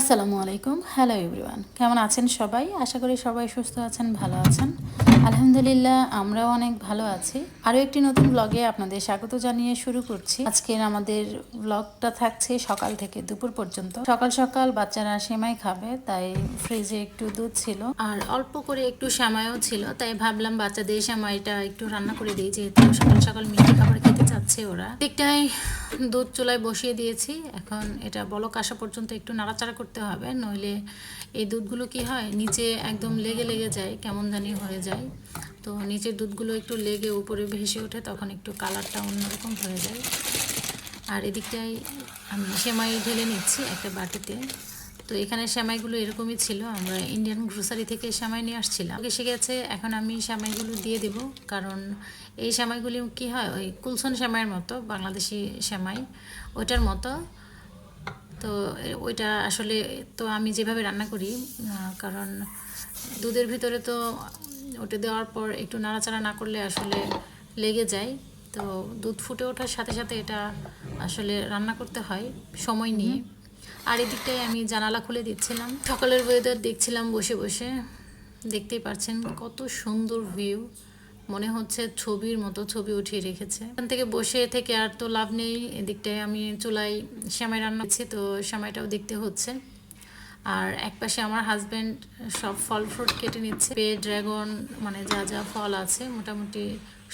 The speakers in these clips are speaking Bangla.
আসসালামু আলাইকুম। হ্যালো এভরিওয়ান কেমন আছেন সবাই? আশা করি সবাই সুস্থ আছেন, ভালো আছেন। আলহামদুলিল্লাহ, আমরাও অনেক ভালো আছি। আরও একটি নতুন ব্লগে আপনাদের স্বাগত জানিয়ে শুরু করছি। আজকের আমাদের ব্লগটা থাকছে সকাল থেকে দুপুর পর্যন্ত। সকাল সকাল বাচ্চারা সেমাই খাবে, তাই ফ্রিজে একটু দুধ ছিল। আর অল্প করে একটু সেমাইও ছিল, তাই ভাবলাম বাচ্চাদের সেমাইটা একটু রান্না করে দিই, যেহেতু সকাল সকাল মিষ্টি খাবার খেতে চাচ্ছে ওরা। দিকটাই দুধ চুলায় বসিয়ে দিয়েছি। এখন এটা বলক আসা পর্যন্ত একটু নাড়াচাড়া করতে হবে, নইলে এই দুধগুলো কি হয়, নিচে একদম লেগে লেগে যায়, কেমন জানি হয়ে যায়। তো নিচের দুধগুলো একটু লেগে উপরে ভেসে ওঠে, তখন একটু কালারটা অন্যরকম হয়ে যায়। আর এদিকটাই আমি সেমাই ঢেলে নিচ্ছি একটা বাটিতে। তো এখানে সেমাইগুলো এরকমই ছিল। আমরা ইন্ডিয়ান গ্রোসারি থেকে সেমাই নিয়ে আসছিলাম। এসে গেছে এখন আমি সেমাইগুলো দিয়ে দেব। কারণ এই সেমাইগুলি কি হয় ওই কুলসন সেমাইয়ের মতো বাংলাদেশি সেমাই ওইটার মতো। তো ওইটা আসলে তো আমি যেভাবে রান্না করি কারণ দুধের ভিতরে তো ওটা দেওয়ার পর একটু নাড়াচাড়া না করলে আসলে লেগে যায়। তো দুধ ফুটে ওঠার সাথে সাথে এটা আসলে রান্না করতে হয় সময় নিয়ে। আর এদিকটায় আমি জানালা খুলে দিচ্ছিলাম সকালের ওয়েদার দেখছিলাম বসে বসে। দেখতেই পাচ্ছেন কত সুন্দর ভিউ মনে হচ্ছে ছবির মতো ছবি উঠিয়ে রেখেছে। এখান থেকে বসে থেকে আর তো লাভ নেই। এদিকটায় আমি চুলাই সেমাই রান্না করছি, তো সেমাইটাও দেখতে হচ্ছে। আর একপাশে আমার হাজব্যান্ড সব ফল ফ্রুট কেটে নিচ্ছে। পে ড্রাগন মানে যা যা ফল আছে মোটামুটি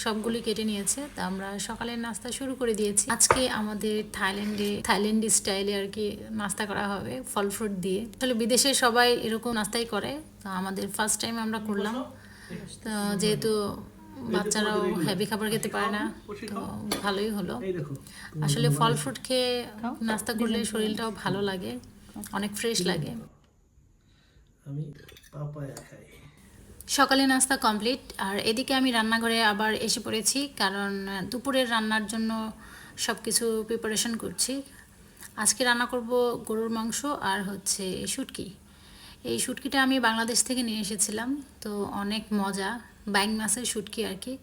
সবগুলি কেটে নিয়েছে তা আমরা সকালের নাস্তা শুরু করে দিয়েছি। আজকে আমাদের থাইল্যান্ডে থাইল্যান্ড স্টাইলে আর কি নাস্তা করা হবে ফল ফ্রুট দিয়ে। আসলে বিদেশে সবাই এরকম নাস্তাই করে তো আমাদের ফার্স্ট টাইম আমরা করলাম। তো যেহেতু বাচ্চারাও হেভি খাবার খেতে পারে না তো ভালোই হলো। আসলে ফল ফ্রুট খেয়ে নাস্তা করলে শরীরটাও ভালো লাগে অনেক ফ্রেশ লাগে। আমি পাপায়া খাই। সকালে নাস্তা কমপ্লিট, আর এদিকে আমি রান্নাঘরে আবার এসে পড়েছি, কারণ দুপুরের রান্নার জন্য সব কিছু প্রিপারেশন করছি। আজকে রান্না করব গরুর মাংস আর হচ্ছে শুটকি। এই শুটকিটা আমি বাংলাদেশ থেকে নিয়ে এসেছিলাম, তো অনেক মজা ব্যাং মাছের শুটকি আর কি।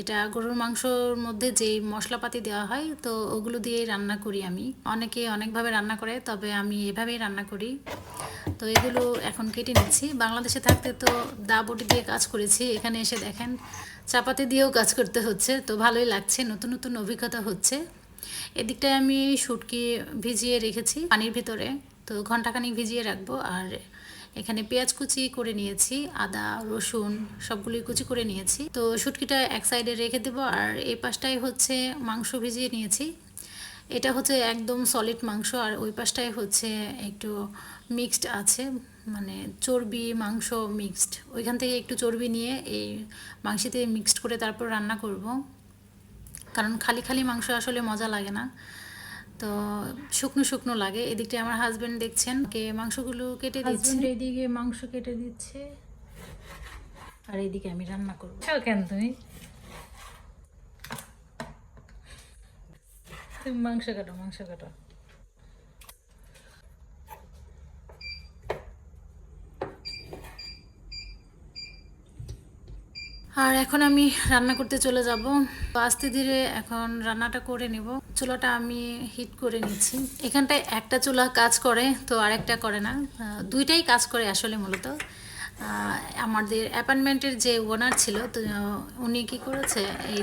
এটা গরুর মাংসর মধ্যে যেই মশলাপাতি দেওয়া হয়, তো ওগুলো দিয়েই রান্না করি আমি। অনেকে অনেকভাবে রান্না করে, তবে আমি এভাবেই রান্না করি। তো এগুলো এখন কেটে নিচ্ছি। বাংলাদেশে থাকতে তো দা বটি দিয়ে কাজ করেছি। এখানে এসে দেখেন চাপাতি দিয়েও কাজ করতে হচ্ছে। তো ভালোই লাগছে, নতুন নতুন অভিজ্ঞতা হচ্ছে। এদিকটায় আমি শুটকি ভিজিয়ে রেখেছি পানির ভিতরে। তো ঘন্টাখানিক ভিজিয়ে রাখব। আর এখানে পেঁয়াজ কুচি করে নিয়েছি, আদা, রসুন সবগুলি কুচি করে নিয়েছি। তো শুটকিটা এক সাইডে রেখে দেবো। আর এই পাশটায় হচ্ছে মাংস ভিজিয়ে নিয়েছি। এটা হচ্ছে একদম সলিড মাংস আর ওই পাশটায় হচ্ছে একটু মিক্সড আছে মানে চর্বি মাংস মিক্সড ওইখান থেকে একটু চর্বি নিয়ে এই মাংসিতে মিক্সড করে তারপর রান্না করব। কারণ খালি খালি মাংস আসলে মজা লাগে না। তো শুকনো শুকনো লাগে। এদিকটা আমার হাজবেন্ড দেখছেন কে মাংসগুলো কেটে দিচ্ছে। এদিকে মাংস কেটে দিচ্ছে। আর এদিকে আমি রান্না করব। কেন তুমি? মাংস কাটো মাংস কাটো। আর এখন আমি রান্না করতে চলে যাব। তো আস্তে ধীরে এখন রান্নাটা করে নেব। চুলাটা আমি হিট করে নিচ্ছি। এখানটায় একটা চুলা কাজ করে, তো আরেকটা করে না। দুইটাই কাজ করে আসলে মূলত। আমাদের অ্যাপার্টমেন্টের যে ওনার ছিল, তো উনি কি করেছে, এই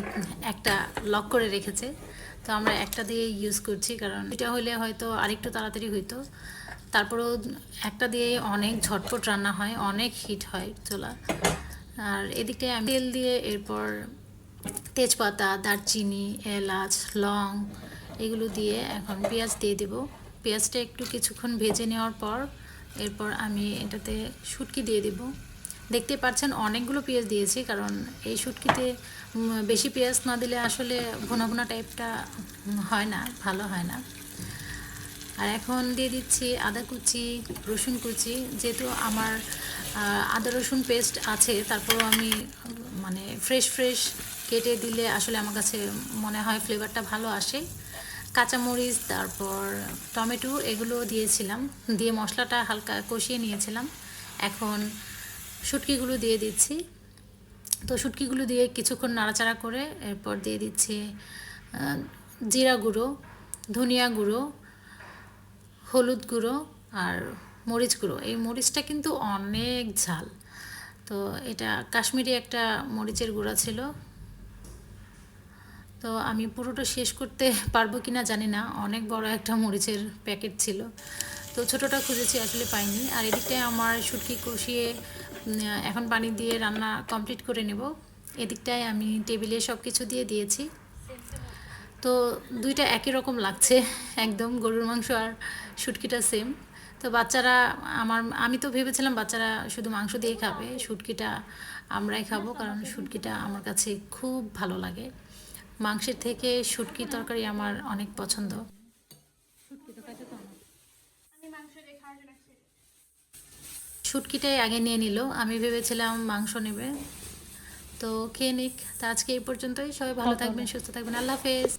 একটা লক করে রেখেছে। তো আমরা একটা দিয়ে ইউজ করছি, কারণ এটা হলে হয়তো আরেকটু তাড়াতাড়ি হইতো। তারপরেও একটা দিয়ে অনেক ঝটপট রান্না হয়, অনেক হিট হয় চোলা। আর এদিকে আমি তেল দিয়ে এরপর তেজপাতা, দারচিনি, এলাচ, লং এগুলো দিয়ে এখন পেঁয়াজ দিয়ে দেব। পেঁয়াজটা একটু কিছুক্ষণ ভেজে নেওয়ার পর এরপর আমি এটাতে শুটকি দিয়ে দেব। দেখতে পাচ্ছেন, অনেকগুলো পেঁয়াজ দিয়েছি, কারণ এই শুটকিতে বেশি পেঁয়াজ না দিলে আসলে ভুনা ভুনা টাইপটা হয় না, ভালো হয় না। আর এখন দিয়ে দিচ্ছি আদা কুচি, রসুন কুচি, যেহেতু আমার আদা রসুন পেস্ট আছে, তারপরও আমি মানে ফ্রেশ ফ্রেশ কেটে দিলে আসলে আমার কাছে মনে হয় ফ্লেভারটা ভালো আসে। কাঁচামরিচ, তারপর টমেটো, এগুলো দিয়েছিলাম। দিয়ে মশলাটা হালকা কষিয়ে নিয়েছিলাম। এখন শুটকিগুলো দিয়ে দিচ্ছি। তো শুটকিগুলো দিয়ে কিছুক্ষণ নাড়াচাড়া করে এরপর দিয়ে দিচ্ছি জিরা গুঁড়ো, ধনিয়া গুঁড়ো, হলুদ গুঁড়ো আর মরিচ গুঁড়ো। এই মরিচটা কিন্তু অনেক ঝাল। তো এটা কাশ্মীরি একটা মরিচের গুঁড়া ছিল। তো আমি পুরোটা শেষ করতে পারব কি না জানি না, অনেক বড় একটা মরিচের প্যাকেট ছিল। তো ছোটোটা খুঁজেছি, আসলে পাইনি। আর এদিকটায় আমার শুটকি কষিয়ে এখন পানি দিয়ে রান্না কমপ্লিট করে নেব। এদিকটায় আমি টেবিলে সব কিছু দিয়ে দিয়েছি। তো দুইটা একই রকম লাগছে, একদম গরুর মাংস আর শুটকিটা সেম তো বাচ্চারা আমার, আমি তো ভেবেছিলাম বাচ্চারা শুধু মাংস দিয়ে খাবে, শুটকিটা আমরাই খাব, কারণ শুটকিটা আমার কাছে খুব ভালো লাগে। মাংসের থেকে শুটকির তরকারি আমার অনেক পছন্দ। শুটকিটাই আগে নিয়ে নিল। আমি ভেবেছিলাম মাংস নেবে। তো খেয়ে নিক। তা আজকে এই পর্যন্তই। সবাই ভালো থাকবেন সুস্থ থাকবেন। আল্লাহ হাফেজ।